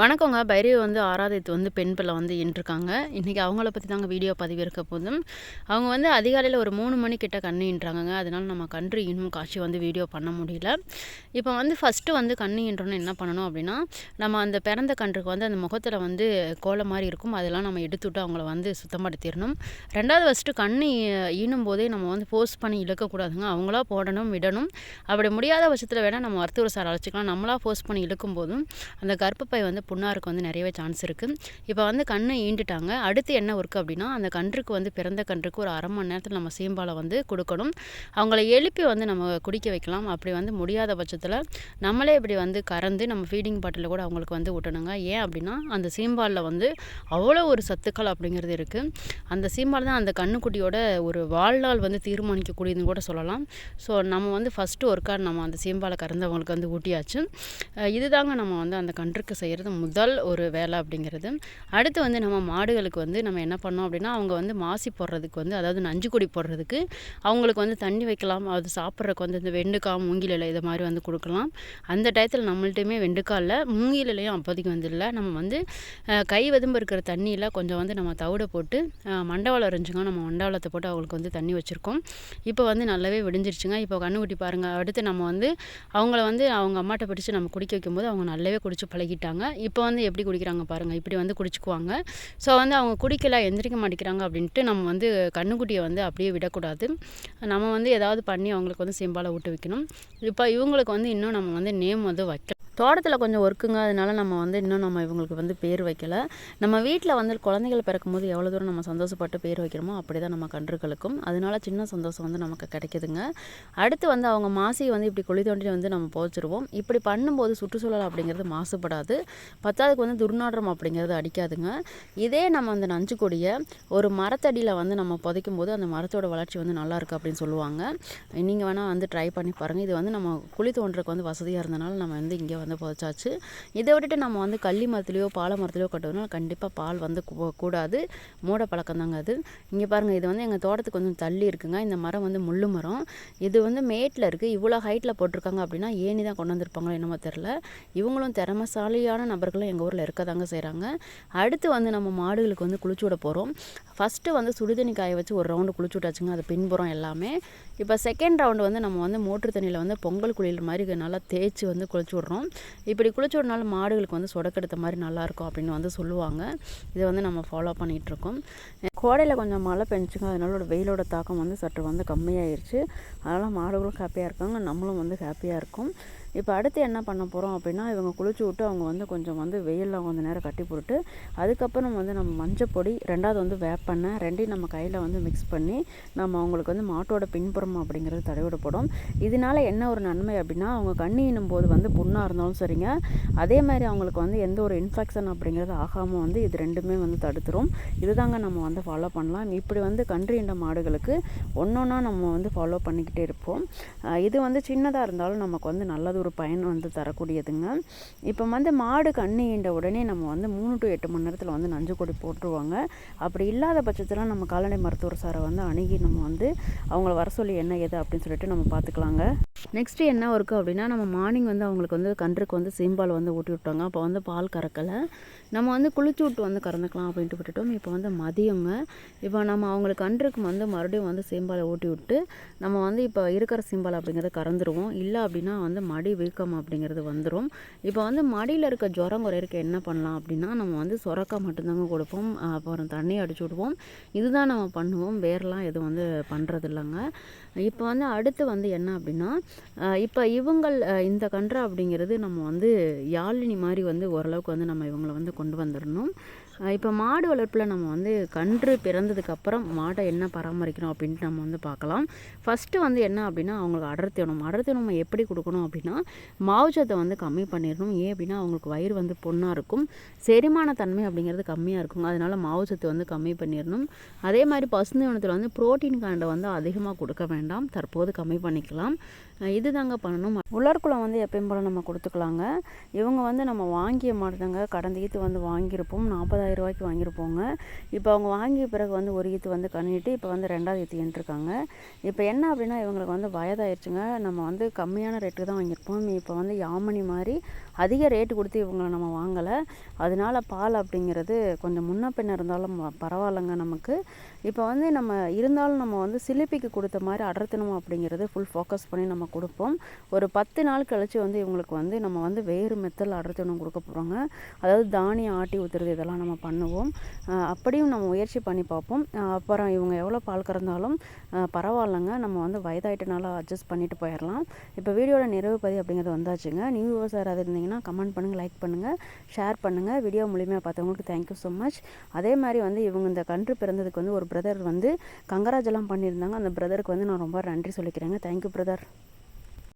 வணக்கங்க. பைரவி வந்து ஆராதித்து வந்து பெண் பிள்ளை வந்து ஈன்றிருக்காங்க இன்றைக்கி அவங்கள பற்றி தாங்க வீடியோ பதிவு இருக்க போதும். அவங்க வந்து அதிகாலையில் ஒரு மூணு மணிக்கிட்ட கண்ணு ஈன்றாங்கங்க அதனால நம்ம கன்று இன்னும் காட்சி வந்து வீடியோ பண்ண முடியல. இப்போ வந்து ஃபஸ்ட்டு வந்து கண்ணுன்றோன்னு என்ன பண்ணணும் அப்படின்னா நம்ம அந்த பிறந்த கன்றுக்கு வந்து அந்த முகத்தில் வந்து கோலம் மாதிரி இருக்கும். அதெல்லாம் நம்ம எடுத்துவிட்டு அவங்கள வந்து சுத்தப்படுத்திடணும். ரெண்டாவது ஃபஸ்ட்டு கண்ணு ஈனும் போதே நம்ம வந்து போஸ்ட் பண்ணி இழுக்கக்கூடாதுங்க அவங்களா போடணும் விடணும். அப்படி முடியாத பட்சத்தில் வேணால் நம்ம மருத்துவர் சார் அழைச்சிக்கலாம். நம்மளாக போஸ்ட் பண்ணி இழுக்கும் போதும் அந்த கர்ப்பப்பை வந்து புண்ணாருக்கு வந்து நிறையவே சான்ஸ் இருக்குது இப்போ வந்து கண்ணை ஈண்டுட்டாங்க. அடுத்து என்ன ஒர்க்கு அப்படின்னா அந்த கன்றுக்கு வந்து பிறந்த கன்றுக்கு ஒரு அரை மணி நேரத்தில் நம்ம சீம்பாலை வந்து கொடுக்கணும். அவங்கள எழுப்பி வந்து நம்ம குடிக்க வைக்கலாம். அப்படி வந்து முடியாத பட்சத்தில் நம்மளே இப்படி வந்து கறந்து நம்ம ஃபீடிங் பாட்டிலில் கூட அவங்களுக்கு வந்து விட்டணுங்க ஏன் அப்படின்னா அந்த சீம்பாலில் வந்து அவ்வளோ ஒரு சத்துக்கள் அப்படிங்கிறது இருக்குது அந்த சீம்பால் தான் அந்த கண்ணுக்குட்டியோட ஒரு வாழ்நாள் வந்து தீர்மானிக்கக்கூடியதுன்னு கூட சொல்லலாம். ஸோ நம்ம வந்து ஃபஸ்ட்டு ஒர்க்காக நம்ம அந்த சீம்பாலை கறந்தவங்களுக்கு வந்து ஊட்டியாச்சு. இதுதாங்க நம்ம வந்து அந்த கன்றுக்கு செய்கிறது முதல் ஒரு வேலை அப்படிங்கிறது. அடுத்து வந்து நம்ம மாடுகளுக்கு வந்து நம்ம என்ன பண்ணோம் அப்படின்னா அவங்க வந்து மாசி போடுறதுக்கு வந்து அதாவது நஞ்சு கொடி போடுறதுக்கு அவங்களுக்கு வந்து தண்ணி வைக்கலாம். அது சாப்பிட்றதுக்கு வந்து இந்த வெண்டுக்காய் மூங்கில் இலை இதை மாதிரி வந்து கொடுக்கலாம். அந்த டயத்தில் நம்மள்ட்டையுமே வெண்டுக்காயில் இல்லை மூங்கில் இலையும் அப்போதைக்கு வந்து இல்லை. நம்ம வந்து கை வெதும்பு இருக்கிற தண்ணியில் கொஞ்சம் வந்து நம்ம தவிட போட்டு மண்டவளம் இருந்துச்சுங்க நம்ம மண்டவளத்தை போட்டு அவங்களுக்கு வந்து தண்ணி வச்சுருக்கோம். இப்போ வந்து நல்லாவே விடிஞ்சிருச்சுங்க. இப்போ கண்ணுக்குட்டி பாருங்கள் அடுத்து நம்ம வந்து அவங்கள வந்து அவங்க அம்மாட்ட பிடிச்சி நம்ம குடிக்க வைக்கும்போது அவங்க நல்லாவே குடிச்சு பழகிட்டாங்க. இப்போ வந்து எப்படி குடிக்கிறாங்க பாருங்கள் இப்படி வந்து குடிச்சுக்குவாங்க. ஸோ வந்து அவங்க குடிக்கல எந்திரிக்க மாட்டேங்கிறாங்க அப்படின்ட்டு நம்ம வந்து கண்ணுக்குட்டியை வந்து அப்படியே விடக்கூடாது. நம்ம வந்து ஏதாவது பண்ணி அவங்களுக்கு வந்து சிம்பாலை விட்டு வைக்கணும் இப்போ இவங்களுக்கு வந்து இன்னும் நம்ம வந்து நேம் வந்து வைக்கலாம் தோட்டத்தில் கொஞ்சம் ஒர்க்குங்க அதனால நம்ம வந்து இன்னும் நம்ம இவங்களுக்கு வந்து பேர் வைக்கலை. நம்ம வீட்டில் வந்து குழந்தைகள் பிறக்கும்போது எவ்வளோ தூரம் நம்ம சந்தோஷப்பட்டு பேர் வைக்கிறோமோ அப்படி தான் நம்ம கன்றுகளுக்கும் அதனால சின்ன சந்தோஷம் வந்து நமக்கு கிடைக்குதுங்க. அடுத்து வந்து அவங்க மாசியை வந்து இப்படி குழி தோண்டி வந்து நம்ம போச்சிருவோம் இப்படி பண்ணும்போது சுற்றுச்சூழல் அப்படிங்கிறது மாசுபடாது. பத்தாவதுக்கு வந்து துர்நாற்றம் அப்படிங்கிறது அடிக்காதுங்க. இதே நம்ம அந்த நஞ்சு கொடியை ஒரு மரத்தடியில் வந்து நம்ம புதைக்கும் போது அந்த மரத்தோட வளர்ச்சி வந்து நல்லா இருக்குது அப்படின்னு சொல்லுவாங்க. நீங்கள் வேணால் வந்து ட்ரை பண்ணி பாருங்கள் இது வந்து நம்ம குழி தோன்றக்கு வந்து வசதியாக இருந்தனால நம்ம வந்து இங்கே வந்து புதைச்சாச்சு. இதை விட்டுட்டு நம்ம வந்து கள்ளி மரத்துலையோ பாலை மரத்துலையோ கட்டுறதுனால கண்டிப்பாக பால் வந்து கூடாது. மூட பழக்கம் தாங்க அது. இங்கே பாருங்கள் இது வந்து எங்கள் தோட்டத்துக்கு கொஞ்சம் தள்ளி இருக்குங்க. இந்த மரம் வந்து முள்ளு மரம். இது வந்து மேட்டில் இருக்குது இவ்வளோ ஹைட்டில் போட்டிருக்காங்க அப்படின்னா ஏணி தான் கொண்டு வந்திருப்பாங்களோ என்னமோ தெரில இவங்களும் திறமசாலியான நபர்களும் எங்கள் ஊரில் இருக்க தாங்க செய்கிறாங்க அடுத்து வந்து நம்ம மாடுகளுக்கு வந்து குளிச்சு விட போகிறோம் ஃபஸ்ட்டு வந்து சுடுதண்ணி காய வச்சு ஒரு ரவுண்டு குளிச்சு விட்டாச்சுங்க அது பின்புறம் எல்லாமே. இப்போ செகண்ட் ரவுண்டு வந்து நம்ம வந்து மோட்ரு தண்ணியில் வந்து பொங்கல் குளியல் மாதிரி நல்லா தேய்ச்சி வந்து குளிச்சு விட்றோம். இப்படி குளிச்சு விடனால மாடுகளுக்கு வந்து சொடக்கெடுத்த மாதிரி நல்லாயிருக்கும் அப்படின்னு வந்து சொல்லுவாங்க. இதை வந்து நம்ம ஃபாலோ பண்ணிகிட்ருக்கோம் கோடையில் கொஞ்சம் மழை பெஞ்சுங்க அதனால வெயிலோட தாக்கம் வந்து சற்று வந்து கம்மியாயிருச்சு. அதனால் மாடுகளும் ஹாப்பியாக இருக்காங்க நம்மளும் வந்து ஹாப்பியாக இருக்கும். இப்போ அடுத்து என்ன பண்ண போகிறோம் அப்படின்னா இவங்க குளிச்சு விட்டு அவங்க வந்து கொஞ்சம் வந்து வெயிலில் கொஞ்சம் நேரம் கட்டி போட்டு அதுக்கப்புறம் வந்து நம்ம மஞ்சப்பொடி ரெண்டாவது வந்து வேப்பெண்ணெய் ரெண்டையும் நம்ம கையில் வந்து மிக்ஸ் பண்ணி நம்ம அவங்களுக்கு வந்து மாட்டோட பின்புறம் அப்படிங்கிறது தடவிடப்படும். இதனால் என்ன ஒரு நன்மை அப்படின்னா அவங்க கண்ணினும் போது வந்து புண்ணாக இருந்தாலும் சரிங்க. அதே மாதிரி அவங்களுக்கு வந்து எந்த ஒரு இன்ஃபெக்ஷன் அப்படிங்கிறது ஆகாமல் வந்து இது ரெண்டுமே வந்து தடுத்துரும். இதுதாங்க நம்ம வந்து ஃபாலோ பண்ணலாம். இப்படி வந்து கன்று இண்ட மாடுகளுக்கு ஒன்று ஒன்றா நம்ம வந்து ஃபாலோ பண்ணிக்கிட்டே இருப்போம். இது வந்து சின்னதாக இருந்தாலும் நமக்கு வந்து நல்லது ஒரு பயன் வந்து தரக்கூடியதுங்க. இப்போ வந்து மாடு கண்ணின்ற உடனே நம்ம வந்து மூணு டு எட்டு மணி நேரத்தில் வந்து நஞ்சு கொடி போட்டுருவாங்க. அப்படி இல்லாத பட்சத்தில் நம்ம கால்நடை மருத்துவர் சாரை வந்து அணுகி நம்ம வந்து அவங்கள வர சொல்லி என்ன எது அப்படின்னு சொல்லிட்டு நம்ம பார்த்துக்கலாங்க நெக்ஸ்ட்டு என்ன ஒர்க்கு அப்படின்னா நம்ம மார்னிங் வந்து அவங்களுக்கு வந்து கன்றுக்கு வந்து சீம்பால் வந்து ஊட்டி விட்டாங்க அப்போ வந்து பால் கறக்கலை. நம்ம வந்து குளிச்சு விட்டு வந்து கறந்துக்கலாம் அப்படின்ட்டு விட்டுட்டோம். இப்போ வந்து மதியங்க. இப்போ நம்ம அவங்களுக்கு கன்றுக்கு வந்து மறுபடியும் வந்து சீம்பாலை ஊட்டி விட்டு நம்ம வந்து இப்போ இருக்கிற சீம்பால் அப்படிங்கிறத கறந்துருவோம். இல்லை அப்படின்னா வந்து மடி வீக்கம் அப்படிங்கிறது வந்துடும் இப்போ வந்து மடியில் இருக்க ஜுரம் குறையிறக்கு என்ன பண்ணலாம் அப்படின்னா நம்ம வந்து சுரக்கா மட்டும்தாங்க கொடுப்போம். அப்புறம் தண்ணி அடிச்சு விடுவோம். இதுதான் நம்ம பண்ணுவோம். வேறெல்லாம் எதுவும் வந்து பண்ணுறது இல்லைங்க இப்போ வந்து அடுத்து வந்து என்ன அப்படின்னா இப்போ இவங்கள் இந்த கன்று அப்படிங்கிறது நம்ம வந்து யாழினி மாதிரி வந்து ஓரளவுக்கு வந்து நம்ம இவங்களை வந்து கொண்டு வந்துடணும். இப்போ மாடு வளர்ப்பில் நம்ம வந்து கன்று பிறந்ததுக்கப்புறம் மாடை என்ன பராமரிக்கணும் அப்படின்ட்டு நம்ம வந்து பார்க்கலாம். ஃபஸ்ட்டு வந்து என்ன அப்படின்னா அவங்களுக்கு அடர்த்தி உணவு அடர்த்தி உணவு எப்படி கொடுக்கணும் அப்படின்னா மாவுச்சத்தை வந்து கம்மி பண்ணிடணும். ஏன் அப்படின்னா அவங்களுக்கு வயிறு வந்து பொண்ணாக இருக்கும். செரிமான தன்மை அப்படிங்கிறது கம்மியாக இருக்கும். அதனால் மாவுச்சத்து வந்து கம்மி பண்ணிடணும். அதே மாதிரி பசுந்தீவனத்தில் வந்து புரோட்டீன் காண்டை வந்து அதிகமாக கொடுக்க வேண்டாம். தற்போது கம்மி பண்ணிக்கலாம். இது தாங்க பண்ணணும். உலர்குளம் வந்து எப்பயும் போல் நம்ம கொடுத்துக்கலாங்க. இவங்க வந்து நம்ம வாங்கிய மாடு கடந்த ஈத்து வந்து வாங்கியிருப்போம். நாற்பதாயிரம் ரூபாய்க்கு வாங்கியிருப்போங்க. இப்போ அவங்க வாங்கிய பிறகு வந்து ஒரு ஈத்து வந்து கண்ணிட்டு இப்போ வந்து ரெண்டாவது ஈத்து ஏன்ட்ருக்காங்க இப்போ என்ன அப்படின்னா இவங்களுக்கு வந்து வயதாயிருச்சுங்க. நம்ம வந்து கம்மியான ரேட்டுக்கு தான் வாங்கியிருப்போம். இப்போ வந்து யாமனி மாதிரி அதிக ரேட்டு கொடுத்து இவங்களை நம்ம வாங்கலை. அதனால பால் அப்படிங்கிறது கொஞ்சம் முன்ன பின்ன இருந்தாலும் பரவாயில்லைங்க நமக்கு. இப்போ வந்து நம்ம இருந்தாலும் நம்ம வந்து சிலிப்பிக்கு கொடுத்த மாதிரி அடர்த்தினம் அப்படிங்கிறது ஃபுல் ஃபோக்கஸ் பண்ணி நம்ம கொடுப்போம். ஒரு பத்து நாள் கழிச்சு வந்து இவங்களுக்கு வந்து நம்ம வந்து வேறு மெத்தல் அடர்த்தினம் கொடுக்க போகிறோங்க அதாவது தானியம் ஆட்டி ஊற்றுறது இதெல்லாம் நம்ம பண்ணுவோம். அப்படியும் நம்ம முயற்சி பண்ணி பார்ப்போம். அப்புறம் இவங்க எவ்வளோ பால் கறந்தாலும் பரவாயில்லைங்க. நம்ம வந்து வயதாயிட்டனால அட்ஜஸ்ட் பண்ணிட்டு போயிடலாம். இப்போ வீடியோட நிறைவு பதி அப்படிங்கிறது வந்தாச்சுங்க. நியூ விவசாயம் அது இருந்தீங்கன்னா கமெண்ட் பண்ணுங்கள் லைக் பண்ணுங்கள் ஷேர் பண்ணுங்கள் வீடியோ மூலியமாக பார்த்தவங்களுக்கு தேங்க்யூ ஸோ மச் அதே மாதிரி வந்து இவங்க இந்த கன்று பிறந்ததுக்கு வந்து ஒரு பிரதர் வந்து கங்கராஜெல்லாம் பண்ணியிருந்தாங்க. அந்த பிரதருக்கு வந்து நான் ரொம்ப நன்றி சொல்லிக்கிறேங்க. Thank you brother